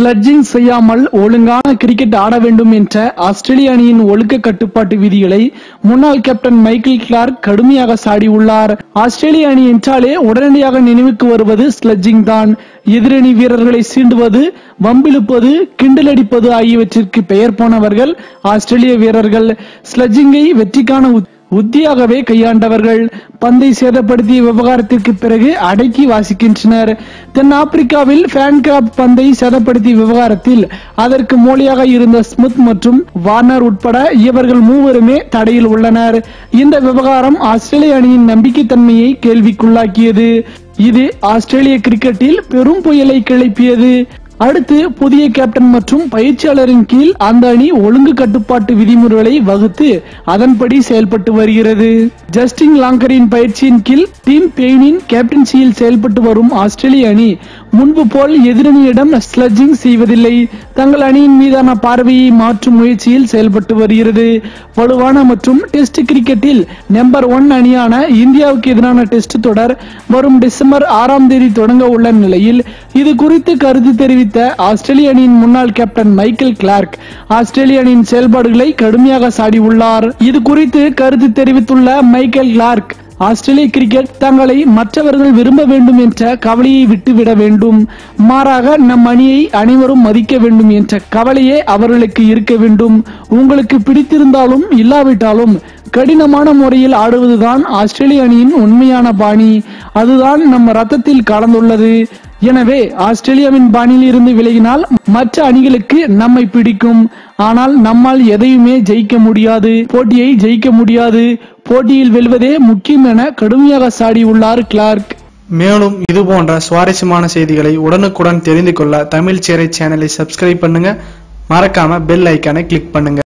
Sledging செய்யாமல் ஒழுங்கான cricket ஆட வேண்டும் என்ற ஆஸ்திரேலிய அணியின் ஒழுக்க கட்டுப்பாட்டு விதிகளை முன்னாள் கேப்டன் மைக்கேல் கிளார்க் கடுமையாக சாடியுள்ளார் ஆஸ்திரேலிய அணி என்றாலே உடனடியாக நினைவுக்கு வருவது ஸ்லட்ஜிங் தான். எதிரணி வீரர்களை சீண்டுவது வம்பிழுப்பது கிண்டலடிப்பது ஆகியவற்றிற்கு பெயர் போனவர்கள் ஆஸ்திரேலிய வீரர்கள். ஸ்லட்ஜிங்கை வெற்றிக்கான உத்தியாகவே கையாண்டவர்கள் பந்தை சேதப்படுத்திய விவகாரத்திற்கு பிறகு அடக்கி வாசிக்கின்றனர். தென்னாப்பிரிக்காவில் ஃபேன்கிராப்ட் பந்தை சேதப்படுத்திய விவகாரத்தில் அதற்கு மூலியாக இருந்த ஸ்மித் மற்றும் வார்னர் உட்பட இவர்கள் மூவருமே தடையில் உள்ளனர். இந்த விவகாரம் ஆஸ்திரேலிய அணியின் நம்பிக்கைத்தன்மையை கேள்விக்குள்ளாக்கியது. இது ஆஸ்திரேலிய கிரிக்கெட்டில் பெரும் புயலை கிளப்பியது. அடுத்து புதிய கேப்டன் மற்றும் பயிற்சியாளரின் கீழ் அந்த அணி ஒழுங்கு கட்டுப்பாட்டு விதிமுறைகளை வகுத்து அதன்படி செயல்பட்டு வருகிறது. ஜஸ்டின் லாங்கரின் பயிற்சியின் கீழ் டீம் பெயினின் கேப்டன்சியில் செயல்பட்டு வரும் ஆஸ்திரேலிய அணி முன்பு போல் எதிரணியிடம் ஸ்லட்ஜிங் செய்வதில்லை. தங்கள் அணியின் மீதான பார்வையை மாற்றும் முயற்சியில் செயல்பட்டு வருகிறது. வலுவான மற்றும் டெஸ்ட் கிரிக்கெட்டில் நம்பர் ஒன் அணியான இந்தியாவுக்கு எதிரான டெஸ்ட் தொடர் வரும் டிசம்பர் ஆறாம் தேதி தொடங்க உள்ள நிலையில் இது குறித்து கருத்து தெரிவித்த ஆஸ்திரேலிய அணியின் முன்னாள் கேப்டன் மைக்கேல் கிளார்க் ஆஸ்திரேலிய அணியின் செயல்பாடுகளை கடுமையாக சாடியுள்ளார். இது குறித்து கருத்து தெரிவித்துள்ள மைக்கேல் கிளார்க் ஆஸ்திரேலிய கிரிக்கெட் தங்களை மற்றவர்கள் விரும்ப வேண்டும் என்ற கவலையை விட்டுவிட வேண்டும். மாறாக நம் அணியை அனைவரும் மதிக்க வேண்டும் என்ற கவலையே அவர்களுக்கு இருக்க வேண்டும். உங்களுக்கு பிடித்திருந்தாலும் இல்லாவிட்டாலும் கடினமான முறையில் ஆடுவதுதான் ஆஸ்திரேலிய அணியின் உண்மையான பாணி. அதுதான் நம்ம ரத்தத்தில் கலந்துள்ளது. எனவே ஆஸ்திரேலியாவின் பாணியில் இருந்து விலகினால் மற்ற அணிகளுக்கு நம்மை பிடிக்கும். ஆனால் நம்மால் எதையுமே ஜெயிக்க முடியாது. போட்டியை ஜெயிக்க முடியாது. போட்டியில் வெல்வதே முக்கியம் என கடுமையாக சாடியுள்ளார் கிளார்க். மேலும் இது போன்ற சுவாரஸ்யமான செய்திகளை உடனுக்குடன் தெரிந்து கொள்ள தமிழ் சேரை சேனலை சப்ஸ்கிரைப் பண்ணுங்க. மறக்காம பெல் ஐக்கானை கிளிக் பண்ணுங்க.